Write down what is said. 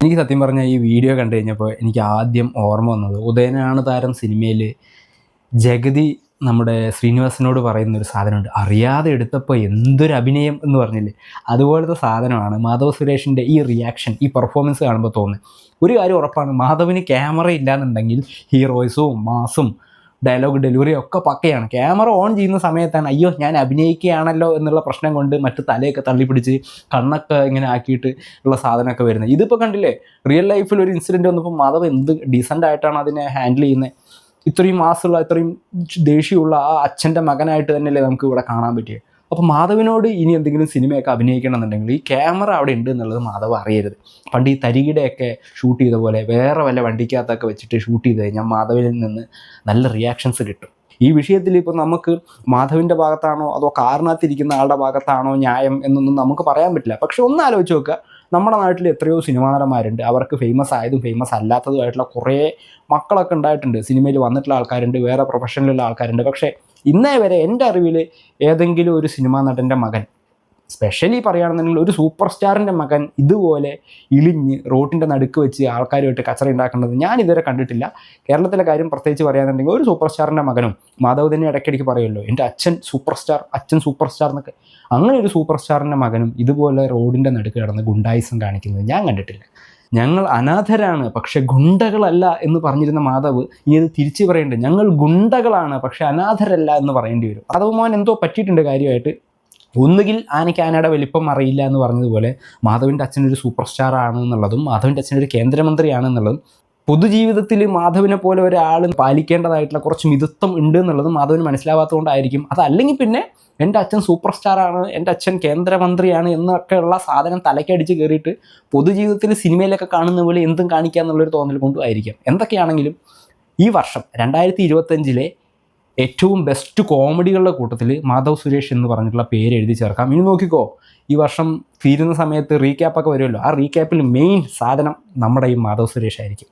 എനിക്ക് സത്യം പറഞ്ഞാൽ ഈ വീഡിയോ കണ്ടു കഴിഞ്ഞപ്പോൾ എനിക്ക് ആദ്യം ഓർമ്മ വന്നത് ഉദയനാണ് താരം സിനിമയിൽ ജഗതി നമ്മുടെ ശ്രീനിവാസനോട് പറയുന്ന ഒരു സാധനമുണ്ട്. അറിയാതെ എടുത്തപ്പോൾ എന്തൊരു അഭിനയം എന്ന് പറഞ്ഞില്ലേ? അതുപോലത്തെ സാധനമാണ് മാധവ് സുരേഷിന്റെ ഈ റിയാക്ഷൻ ഈ പെർഫോമൻസ് കാണുമ്പോൾ തോന്നുന്നത്. ഒരു കാര്യം ഉറപ്പാണ് മാധവിന് ക്യാമറ ഇല്ലാന്നുണ്ടെങ്കിൽ ഹീറോയ്സും മാസും ഡയലോഗ് ഡെലിവറി ഒക്കെ പക്കയാണ്. ക്യാമറ ഓൺ ചെയ്യുന്ന സമയത്താണ് അയ്യോ ഞാൻ അഭിനയിക്കുകയാണല്ലോ എന്നുള്ള പ്രശ്നം കൊണ്ട് മറ്റു തലയൊക്കെ തള്ളിപ്പിടിച്ച് കണ്ണൊക്കെ ഇങ്ങനെ ആക്കിയിട്ട് ഉള്ള സാധനമൊക്കെ വരുന്നത്. ഇതിപ്പോൾ കണ്ടില്ലേ റിയൽ ലൈഫിൽ ഒരു ഇൻസിഡന്റ് വന്നപ്പോൾ മാധവ് എന്ത് ഡീസന്റ് ആയിട്ടാണ് അതിനെ ഹാൻഡിൽ ചെയ്യുന്നത്? ഇത്രയും മാസമുള്ള ഇത്രയും ദേഷ്യമുള്ള ആ അച്ഛന്റെ മകനായിട്ട് തന്നെയല്ലേ നമുക്ക് ഇവിടെ കാണാൻ പറ്റിയത് അപ്പോൾ മാധവിനോട് ഇനി എന്തെങ്കിലും സിനിമയൊക്കെ അഭിനയിക്കണം എന്നുണ്ടെങ്കിൽ ഈ ക്യാമറ അവിടെ ഉണ്ട് എന്നുള്ളത് മാധവ് അറിയരുത്. പണ്ട് ഈ തരികിടെയൊക്കെ ഷൂട്ട് ചെയ്ത പോലെ വേറെ വല്ല വണ്ടിക്കകത്തൊക്കെ വെച്ചിട്ട് ഷൂട്ട് ചെയ്ത് കഴിഞ്ഞാൽ മാധവിനിൽ നിന്ന് നല്ല റിയാക്ഷൻസ് കിട്ടും. ഈ വിഷയത്തിൽ ഇപ്പോൾ നമുക്ക് മാധവിന്റെ ഭാഗത്താണോ അതോ കാരണത്തിരിക്കുന്ന ആളുടെ ഭാഗത്താണോ ന്യായം എന്നൊന്നും നമുക്ക് പറയാൻ പറ്റില്ല. പക്ഷെ ഒന്ന് ആലോചിച്ച് നോക്കുക. നമ്മുടെ നാട്ടിൽ എത്രയോ സിനിമാ നടന്മാരുണ്ട്. അവർക്ക് ഫേമസ് ആയതും ഫേമസ് അല്ലാത്തതുമായിട്ടുള്ള കുറേ മക്കളൊക്കെ ഉണ്ടായിട്ടുണ്ട്. സിനിമയിൽ വന്നിട്ടുള്ള ആൾക്കാരുണ്ട് വേറെ പ്രൊഫഷനിലുള്ള ആൾക്കാരുണ്ട്. പക്ഷേ ഇന്നേ വരെ എന്റെ അറിവിൽ ഏതെങ്കിലും ഒരു സിനിമാ നടന്റെ മകൻ സ്പെഷ്യലി പറയുകയാണെന്നുണ്ടെങ്കിൽ ഒരു സൂപ്പർ സ്റ്റാറിന്റെ മകൻ ഇതുപോലെ ഇളിഞ്ഞ് റോട്ടിന്റെ നടുക്ക് വെച്ച് ആൾക്കാരുമായിട്ട് കച്ചറ ഉണ്ടാക്കുന്നത് ഞാൻ ഇതുവരെ കണ്ടിട്ടില്ല. കേരളത്തിലെ കാര്യം പ്രത്യേകിച്ച് പറയാന്നുണ്ടെങ്കിൽ ഒരു സൂപ്പർ സ്റ്റാറിന്റെ മകനും മാധവ് തന്നെ ഇടയ്ക്കിടയ്ക്ക് പറയുമല്ലോ എന്റെ അച്ഛൻ സൂപ്പർ സ്റ്റാർ അച്ഛൻ സൂപ്പർ സ്റ്റാർ എന്നൊക്കെ. അങ്ങനെ ഒരു സൂപ്പർ സ്റ്റാറിന്റെ മകനും ഇതുപോലെ റോഡിന്റെ നടുക്ക് കിടന്ന് ഗുണ്ടായിസം കാണിക്കുന്നത് ഞാൻ കണ്ടിട്ടില്ല. ഞങ്ങൾ അനാഥരാണ് പക്ഷെ ഗുണ്ടകളല്ല എന്ന് പറഞ്ഞിരുന്ന മാധവ് ഈ ഇത് തിരിച്ചു പറയേണ്ടത് ഞങ്ങൾ ഗുണ്ടകളാണ് പക്ഷെ അനാഥരല്ല എന്ന് പറയേണ്ടി വരും. മാധവ് മോൻ എന്തോ പറ്റിയിട്ടുണ്ട് കാര്യമായിട്ട്. ഒന്നുകിൽ ആനയ്ക്ക് ആനയുടെ വലിപ്പം അറിയില്ല എന്ന് പറഞ്ഞതുപോലെ മാധവിന്റെ അച്ഛനൊരു സൂപ്പർ സ്റ്റാർ ആണ് എന്നുള്ളതും മാധവിന്റെ അച്ഛൻ ഒരു കേന്ദ്രമന്ത്രിയാണ് എന്നുള്ളതും പൊതുജീവിതത്തിൽ മാധവിനെ പോലെ ഒരാൾ പാലിക്കേണ്ടതായിട്ടുള്ള കുറച്ച് മിതത്വം ഉണ്ട് എന്നുള്ളതും മാധവിന് മനസ്സിലാവാത്തതുകൊണ്ടായിരിക്കും. അതല്ലെങ്കിൽ പിന്നെ എന്റെ അച്ഛൻ സൂപ്പർ സ്റ്റാറാണ് എന്റെ അച്ഛൻ കേന്ദ്രമന്ത്രിയാണ് എന്നൊക്കെയുള്ള സാധനം തലക്കടിച്ച് കയറിയിട്ട് പൊതുജീവിതത്തിൽ സിനിമയിലൊക്കെ കാണുന്ന പോലെ എന്തും കാണിക്കുക എന്നുള്ളൊരു തോന്നൽ കൊണ്ടും ആയിരിക്കാം. എന്തൊക്കെയാണെങ്കിലും ഈ വർഷം രണ്ടായിരത്തി ഇരുപത്തഞ്ചിലെ ഏറ്റവും ബെസ്റ്റ് കോമഡികളുടെ കൂട്ടത്തിൽ മാധവ് സുരേഷ് എന്ന് പറഞ്ഞിട്ടുള്ള പേര് എഴുതി ചേർക്കാം. ഇനി നോക്കിക്കോ ഈ വർഷം തീരുന്ന സമയത്ത് റീക്യാപ്പൊക്കെ വരുമല്ലോ. ആ റീക്യാപ്പിൽ മെയിൻ സാധനം നമ്മുടെ ഈ മാധവ് സുരേഷ് ആയിരിക്കും.